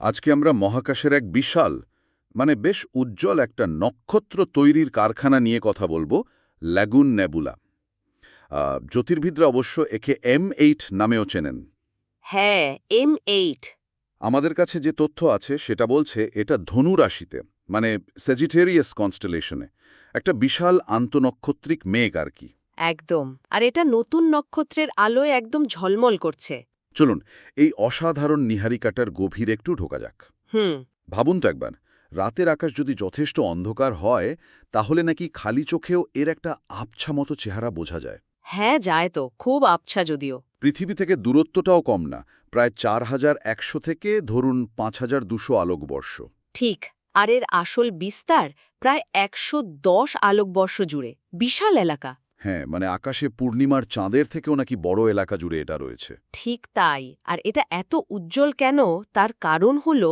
আজকে আমরা মহাকাশের এক বিশাল মানে বেশ উজ্জ্বল একটা নক্ষত্র তৈরির কারখানা নিয়ে কথা বলব ল্যাগুন নেবুলা জ্যোতির্বিদরা অবশ্য একে এম এইট নামেও চেনেন। হ্যাঁ এম এইট আমাদের কাছে যে তথ্য আছে সেটা বলছে এটা ধনু রাশিতে মানে সেজিটেরিয়াস কনস্টেলেশনে একটা বিশাল আন্তনক্ষত্রিক মেঘ আর কি। একদম। আর এটা নতুন নক্ষত্রের আলোয় একদম ঝলমল করছে। চলুন এই অসাধারণ নিহারিকাটার গভীর একটু ঢোকা যাক। হুম। ভাবুন তো একবার রাতের আকাশ যদি যথেষ্ট অন্ধকার হয় তাহলে নাকি খালি চোখেও এর একটা আবছা মতো চেহারা বোঝা যায়? হ্যাঁ যায় তো খুব আবছা যদিও। পৃথিবী থেকে দূরত্বটাও কম না প্রায় চার হাজার একশো থেকে ধরুন পাঁচ হাজার দুশো আলোকবর্ষ। ঠিক আর এর আসল বিস্তার প্রায় একশো দশ আলোকবর্ষ জুড়ে বিশাল এলাকা। হ্যাঁ মানে আকাশে পূর্ণিমার চাঁদের থেকেও নাকি বড় এলাকা জুড়ে এটা রয়েছে। ঠিক তাই। আর এটা এত উজ্জ্বল কেন? তার কারণ হল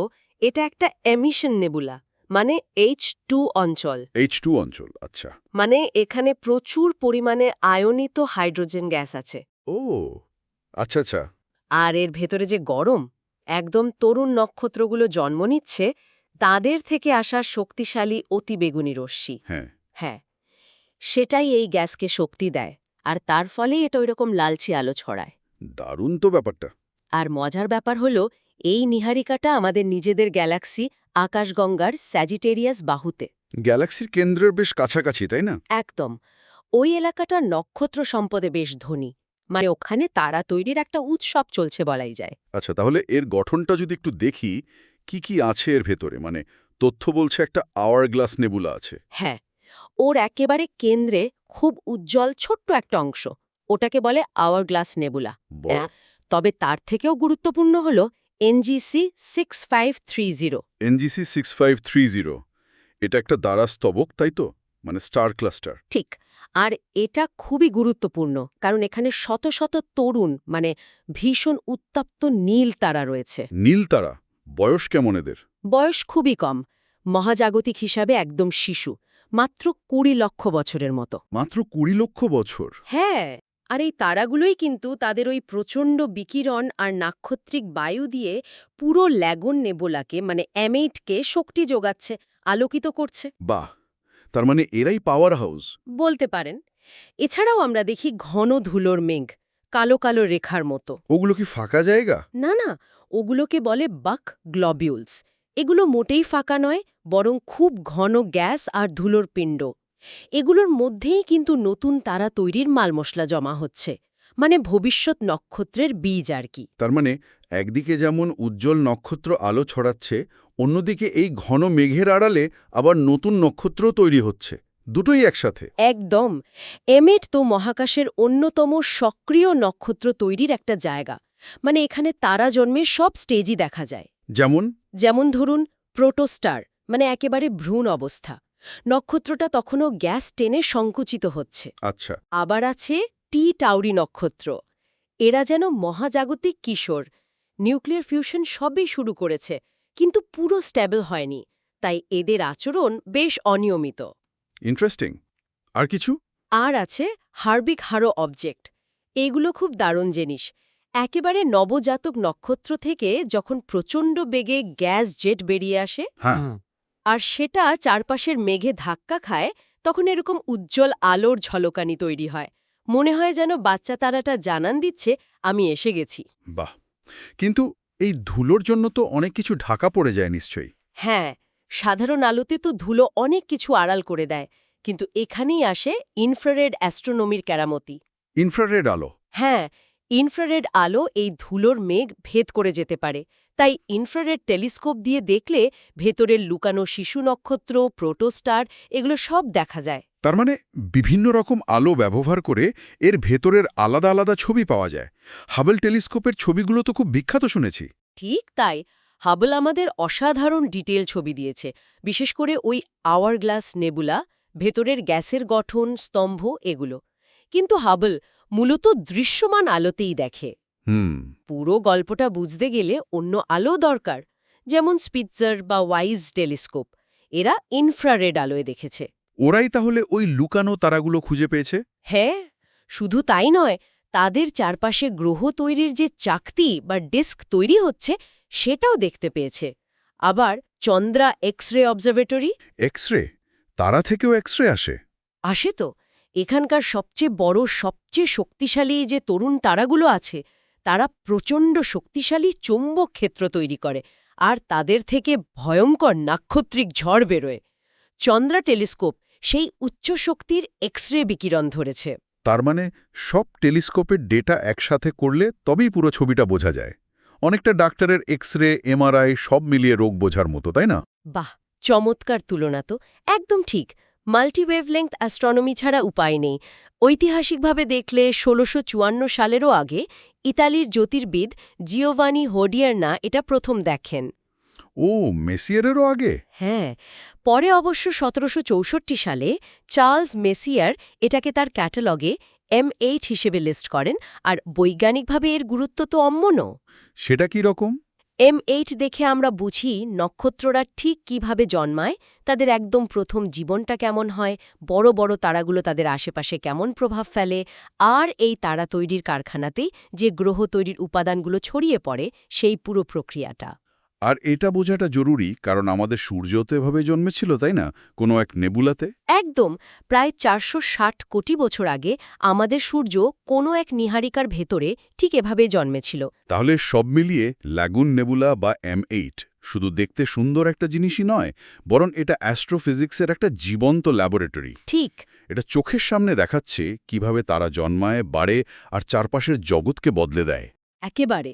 এটা একটা এমিশন নেবুলা মানে এইচ টু অঞ্চল। এইচ টু অঞ্চল আচ্ছা। মানে এখানে প্রচুর পরিমাণে আয়নিত হাইড্রোজেন গ্যাস আছে। ও আচ্ছা আচ্ছা। আর এর ভেতরে যে গরম একদম তরুণ নক্ষত্রগুলো জন্ম নিচ্ছে তাদের থেকে আসা শক্তিশালী অতিবেগুনি রশ্মি। হ্যাঁ। হ্যাঁ। সেটাই এই গ্যাসকে শক্তি দেয় আর তার ফলেই এটা ওইরকম লালচে আলো ছড়ায়। দারুণ তো ব্যাপারটা। আর মজার ব্যাপার হলো এই নিহারিকাটা আমাদের নিজেদের গ্যালাক্সি আকাশগঙ্গার স্যাজিটেরিয়াস বাহুতে। গ্যালাক্সির কেন্দ্রের বেশ কাছাকাছি তাই না? একদম। ওই এলাকাটা নক্ষত্র সম্পদে বেশ ধনী মানে ওখানে তারা তৈরির একটা উৎসব চলছে বলাই যায়। আচ্ছা তাহলে এর গঠনটা যদি একটু দেখি কি কি আছে এর ভেতরে? মানে তথ্য বলছে একটা আওয়ার গ্লাস নেবুলা আছে। হ্যাঁ ওর একেবারে কেন্দ্রে খুব উজ্জ্বল ছোট্ট একটা অংশ। ওটাকে বলে আওয়ার গ্লাস নেবুলা তবে তার থেকেও গুরুত্বপূর্ণ হল NGC six five three zero NGC six five three zero এটা একটা দ্বারা স্তবক তাই তো? মানে স্টার ক্লাস্টার ঠিক। আর এটা খুবই গুরুত্বপূর্ণ কারণ এখানে শত শত তরুণ মানে ভীষণ উত্তপ্ত নীল তারা রয়েছে। নীল তারা? বয়স কেমন এদের? বয়স খুবই কম। মহাজাগতিক হিসাবে একদম শিশু। মাত্র কুড়ি লক্ষ বছরের মতো। মাত্র কুড়ি লক্ষ বছর? হ্যাঁ আর এই তারাগুলোই কিন্তু তাদের ওই প্রচণ্ড বিকিরণ আর নাক্ষত্রিক বায়ু দিয়ে পুরো ল্যাগন নেবোলাকে মানে অ্যামেইটকে শক্তি যোগাচ্ছে আলোকিত করছে। বাহ! তার মানে এরাই পাওয়ার হাউস বলতে পারেন। এছাড়াও আমরা দেখি ঘন ধুলোর মেঘ কালো কালো রেখার মতো। ওগুলো কি ফাঁকা জায়গা? না না ওগুলোকে বলে বাক গ্লবিউলস। এগুলো মোটেই ফাঁকা নয় বরং খুব ঘন গ্যাস আর ধুলোর পিণ্ড। এগুলোর মধ্যেই কিন্তু নতুন তারা তৈরির মাল মশলা জমা হচ্ছে মানে ভবিষ্যৎ নক্ষত্রের বীজ আর কি। তার মানে একদিকে যেমন উজ্জ্বল নক্ষত্র আলো ছড়াচ্ছে অন্যদিকে এই ঘন মেঘের আড়ালে আবার নতুন নক্ষত্র তৈরি হচ্ছে। দুটোই একসাথে। একদম। এমেট তো মহাকাশের অন্যতম সক্রিয় নক্ষত্র তৈরির একটা জায়গা মানে এখানে তারা জন্মের সব স্টেজই দেখা যায়। যেমন? যেমন ধরুন প্রোটোস্টার মানে একেবারে ভ্রূণ অবস্থা। নক্ষত্রটা তখনও গ্যাস টেনে সংকুচিত হচ্ছে। আচ্ছা। আবার আছে টি টাউরি নক্ষত্র। এরা যেন মহাজাগতিক কিশোর। নিউক্লিয়ার ফিউশন সবই শুরু করেছে কিন্তু পুরো স্ট্যাবল হয়নি তাই এদের আচরণ বেশ অনিয়মিত। ইন্টারেস্টিং। আর কিছু? আর আছে হার্বিক হারো অবজেক্ট। এগুলো খুব দারুণ জিনিস। একেবারে নবজাতক নক্ষত্র থেকে যখন প্রচণ্ড বেগে গ্যাস জেট বেরিয়ে আসে হ্যাঁ। আর সেটা চারপাশের মেঘে ধাক্কা খায় তখন এরকম উজ্জ্বল আলোর ঝলকানি তৈরি হয়। মনে হয় যেন বাচ্চা তারাটা জানান দিচ্ছে আমি এসে গেছি। বাহ! কিন্তু এই ধুলোর জন্য তো অনেক কিছু ঢাকা পড়ে যায় নিশ্চয়ই। হ্যাঁ সাধারণ আলোতে তো ধুলো অনেক কিছু আড়াল করে দেয় কিন্তু এখানেই আসে ইনফ্রারেড অ্যাস্ট্রোনমির কেরামতি। ইনফ্রারেড আলো? হ্যাঁ ইনফ্রারেড আলো এই ধুলোর মেঘ ভেদ করে যেতে পারে। তাই ইনফ্রারেড টেলিস্কোপ দিয়ে দেখলে ভেতরের লুকানো শিশু নক্ষত্র প্রোটোস্টার এগুলো সব দেখা যায়। তার মানে বিভিন্ন রকম আলো ব্যবহার করে এর ভেতরের আলাদা আলাদা ছবি পাওয়া যায়। হাবল টেলিস্কোপের ছবিগুলো তো খুব বিখ্যাত শুনেছি। ঠিক তাই। হাবল আমাদের অসাধারণ ডিটেল ছবি দিয়েছে। বিশেষ করে ওই আওয়ার গ্লাস নেবুলা ভেতরের গ্যাসের গঠন স্তম্ভ এগুলো। কিন্তু হাবল মূলত দৃশ্যমান আলোতেই দেখে। হুম। পুরো গল্পটা বুঝতে গেলে অন্য আলো দরকার যেমন স্পিৎজার বা ওয়াইজ টেলিস্কোপ। এরা ইনফ্রারেড আলোয় দেখেছে। ওরাই তাহলে ওই লুকানো তারাগুলো খুঁজে পেয়েছে? হ্যাঁ শুধু তাই নয় তাদের চারপাশে গ্রহ তৈরির যে চাকতি বা ডিস্ক তৈরি হচ্ছে সেটাও দেখতে পেয়েছে। আবার Chandra X ray observatory? X ray তারা থেকেও এক্স রে আসে। আসে তো। এখানকার সবচেয়ে বড় সবচেয়ে শক্তিশালী যে তরুণ তারাগুলো আছে তারা প্রচণ্ড শক্তিশালী চৌম্বক ক্ষেত্র তৈরি করে আর তাদের থেকে ভয়ঙ্কর নাক্ষত্রিক ঝড় বেরোয়। চন্দ্রা টেলিস্কোপ সেই উচ্চ শক্তির এক্স রে বিকিরণ ধরেছে। তার মানে সব টেলিস্কোপের ডেটা একসাথে করলে তবেই পুরো ছবিটা বোঝা যায়। অনেকটা ডাক্তারের এক্স রে এমআরআই সব মিলিয়ে রোগ বোঝার মতো তাই না? বাহ! চমৎকার তুলনা তো। একদম ঠিক। মাল্টিওয়েভলেংথ অ্যাস্ট্রনমি ছাড়া উপায় নেই। ঐতিহাসিকভাবে দেখলে ষোলোশো সালেরও আগে ইতালির জ্যোতির্বিদ জিওভানি হোডিয়ারনা এটা প্রথম দেখেন। ও মেসিয়ারেরও আগে? হ্যাঁ পরে অবশ্য সতেরোশো চৌষট্টি সালে চার্লস মেসিয়ার এটাকে তার ক্যাটালগে এম এইট হিসেবে লিস্ট করেন আর বৈজ্ঞানিকভাবে এর গুরুত্ব তো অম্মনও। সেটা কি রকম? এম এইট দেখে আমরা বুঝি নক্ষত্ররা ঠিক কীভাবে জন্মায়, তাদের একদম প্রথম জীবনটা কেমন হয়, বড় বড় তারাগুলো তাদের আশেপাশে কেমন প্রভাব ফেলে, আর এই তারা তৈরির কারখানাতেই যে গ্রহ তৈরির উপাদানগুলো ছড়িয়ে পড়ে, সেই পুরো প্রক্রিয়াটা। আর এটা বোঝাটা জরুরি কারণ আমাদের সূর্য তো এভাবে জন্মেছিল তাই না? কোনো এক নেবুলাতে? একদম। প্রায় চারশো ষাট কোটি বছর আগে আমাদের সূর্য কোনো এক নিহারিকার ভেতরে ঠিক এভাবে জন্মেছিল। তাহলে সব মিলিয়ে ল্যাগুন নেবুলা বা এম এইট শুধু দেখতে সুন্দর একটা জিনিসই নয় বরং এটা অ্যাস্ট্রোফিজিক্সের একটা জীবন্ত ল্যাবরেটরি। ঠিক। এটা চোখের সামনে দেখাচ্ছে কীভাবে তারা জন্মায় বাড়ে আর চারপাশের জগৎকে বদলে দেয়। একেবারে।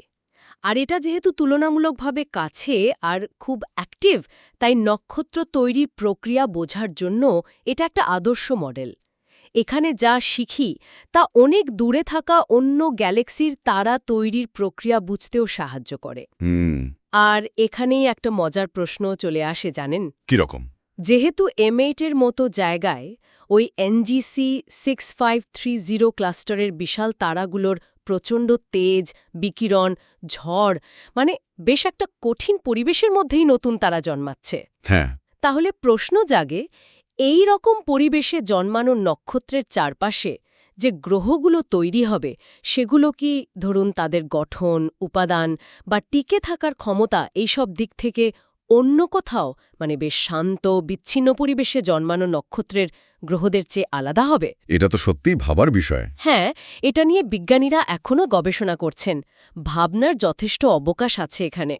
আর এটা যেহেতু তুলনামূলকভাবে কাছে আর খুব অ্যাক্টিভ তাই নক্ষত্র তৈরির প্রক্রিয়া বোঝার জন্য এটা একটা আদর্শ মডেল। এখানে যা শিখি তা অনেক দূরে থাকা অন্য গ্যালাক্সির তারা তৈরির প্রক্রিয়া বুঝতেও সাহায্য করে। আর এখানেই একটা মজার প্রশ্ন চলে আসে জানেন? কীরকম? যেহেতু এম এইটের মতো জায়গায় ওই NGC six five three zero ক্লাস্টারের বিশাল তারাগুলোর প্রচণ্ড তেজ বিকিরণ ঝড় মানে বেশ একটা কঠিন পরিবেশের মধ্যেই নতুন তারা জন্মাচ্ছে। হ্যাঁ। তাহলে প্রশ্ন জাগে এই রকম পরিবেশে জন্মানো নক্ষত্রের চারপাশে যে গ্রহগুলো তৈরি হবে সেগুলো কি ধরুন তাদের গঠন উপাদান বা টিকে থাকার ক্ষমতা এইসব দিক থেকে অন্য কোথাও মানে বেশ শান্ত বিচ্ছিন্ন পরিবেশে জন্মানো নক্ষত্রের গ্রহদের চেয়ে আলাদা হবে? এটা তো সত্যিই ভাবার বিষয়। হ্যাঁ এটা নিয়ে বিজ্ঞানীরা এখনও গবেষণা করছেন। ভাবনার যথেষ্ট অবকাশ আছে এখানে।